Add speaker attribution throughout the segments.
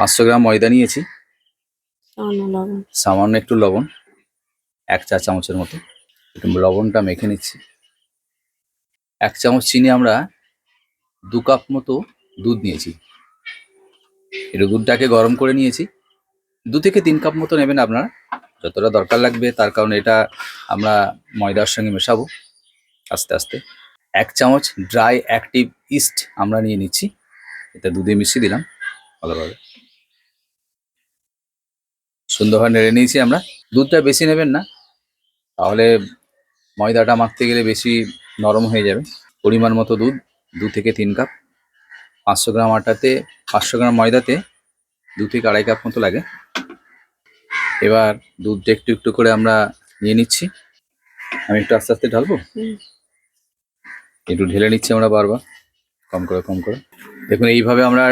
Speaker 1: পাঁচশো গ্রাম ময়দা নিয়েছি।
Speaker 2: সামান্য
Speaker 1: একটু লবণ এক চা চামচের মতো। একটু লবণটা মেখে নিচ্ছি। এক চামচ চিনি আমরা দু কাপ মতো দুধ নিয়েছি। একটু দুধটাকে গরম করে নিয়েছি। দু থেকে তিন কাপ মতো নেবেন আপনারা। যতটা দরকার লাগবে তার কারণে এটা আমরা ময়দার সঙ্গে মেশাবো আস্তে আস্তে। এক চামচ ড্রাই অ্যাক্টিভ ইস্ট আমরা নিয়ে নিচ্ছি। এটা দুধে মিশিয়ে দিলাম ভালোভাবে। সুন্দরভাবে নেড়ে নিয়েছি আমরা। দুধটা বেশি নেবেন না তাহলে ময়দাটা মাখতে গেলে বেশি নরম হয়ে যাবে। পরিমাণ মতো দুধ দু থেকে তিন কাপ। পাঁচশো গ্রাম আটাতে পাঁচশো গ্রাম ময়দাতে দু থেকে আড়াই কাপ মতো লাগে। এবার দুধটা একটু একটু করে আমরা নিয়ে নিচ্ছি। আমি একটু আস্তে আস্তে ঢালবো? একটু ঢেলে নিচ্ছি আমরা বারবার। কম করে কম করে। দেখুন এইভাবে আমরা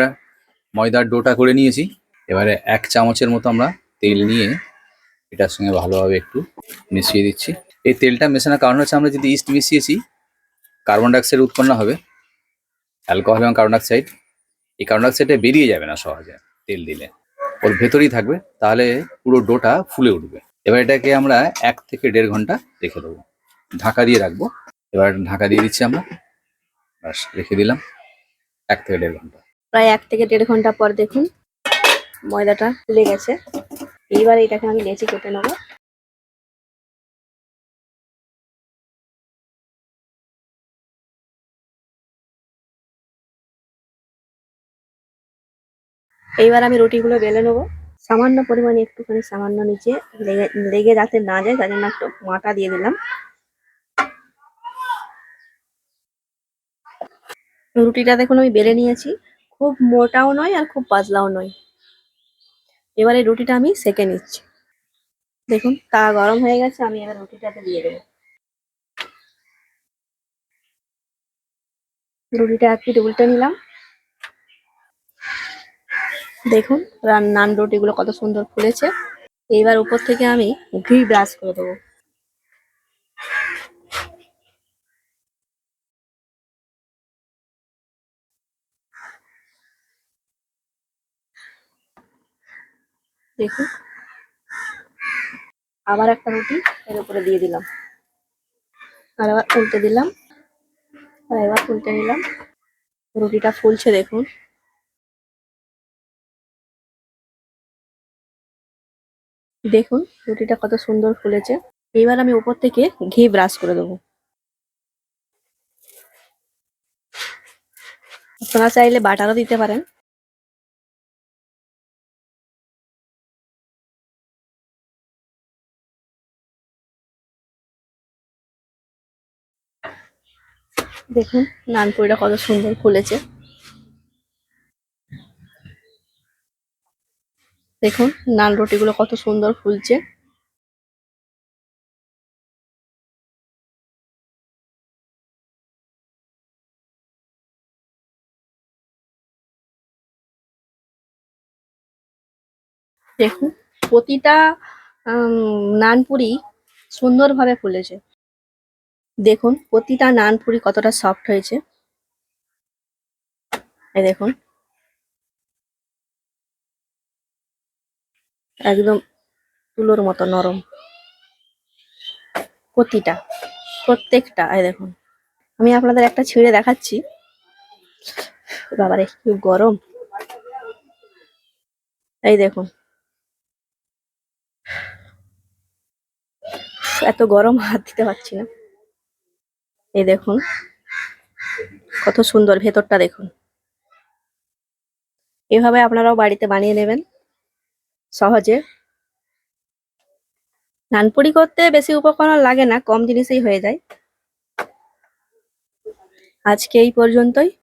Speaker 1: ময়দার ডোটা করে নিয়েছি। এবারে এক চামচের মতো আমরা তেল নিয়ে এটার সঙ্গে ভালোভাবে একটু মিশিয়ে দিচ্ছি। এই তেলটা মেশানোর কারণ হচ্ছে আমরা যদি ইস্ট মিশিয়েছি কার্বন ডাইঅক্সাইড উৎপন্ন হবে অ্যালকোহল এবং কার্বন ডাইঅক্সাইড এই কার্বন ডাইঅক্সাইডটা বেরিয়ে যাবে না সহজে তেল দিলে। ওর ভেতরেই থাকবে, তাহলে পুরো ডোটা ফুলে উঠবে। এবার এটাকে আমরা এক থেকে দেড় ঘণ্টা রেখে দেবো। ঢাকা দিয়ে রাখব। এবার ঢাকা দিয়ে দিচ্ছি আমরা। ব্যাস, রেখে দিলাম। এক থেকে দেড় ঘণ্টা।
Speaker 2: প্রায় এক থেকে দেড় ঘণ্টা পর দেখুন ময়দাটা ফুলে গেছে। এইবার এটাকে আমি লেচি কেটে নেব। এইবার আমি রুটিগুলো বেলে নেব। সামান্য পরিমাণে একটুখানি সামান্য নিচে লেগে লেগে যাতে না যায়, তার জন্য একটু মাটা দিয়ে দিলাম। রুটিটা দেখুন আমি বেলে নিয়েছি। খুব মোটাও নয় আর খুব পাতলাও নয়। এবারে রুটিটা আমি সেকে নিচ্ছি। দেখুন, তা গরম হয়ে গেছে, আমি এবার রুটিটাতে দিয়ে দেবো। রুটিটা এক পিঠ উল্টে নিলাম। দেখুন নান রুটিগুলো কত সুন্দর ফুলেছে। এইবার উপর থেকে আমি ঘি ব্রাশ করে দেবো। দেখুন। আবার একটা রুটি, এর উপরে দিয়ে দিলাম। আর আবার উল্টে দিলাম। আর এবার উল্টে নিলাম। রুটিটা ফুলছে, দেখুন। দেখুন, রুটিটা কত সুন্দর ফুলেছে। এবার আমি উপর থেকে ঘি ব্রাশ করে দেবো। আপনারা চাইলে বাটারও দিতে পারেন। দেখুন, নানপুরিটা কত সুন্দর ফুলেছে। দেখুন, নান রুটিগুলো কত সুন্দর ফুলছে। দেখুন, প্রতিটা নানপুরি সুন্দরভাবে ফুলেছে। দেখুন, প্রতিটা নানপুরি কতটা সফট হয়েছে। এই দেখুন। একদম তুলোর মতো নরম। প্রতিটা, প্রত্যেকটা, এই দেখুন। আমি আপনাদের একটা ছিঁড়ে দেখাচ্ছি। বাবারে, কি গরম। এই দেখুন। এত গরম হাত দিতে পারছি না। এই দেখুন, কত সুন্দর ভেতরটা দেখুন। এভাবে আপনারাও বাড়িতে বানিয়ে নেবেন, সহজে। নানপুরি করতে বেশি উপকরণ লাগে না, কম জিনিসেই হয়ে যায়। আজকে এই পর্যন্তই।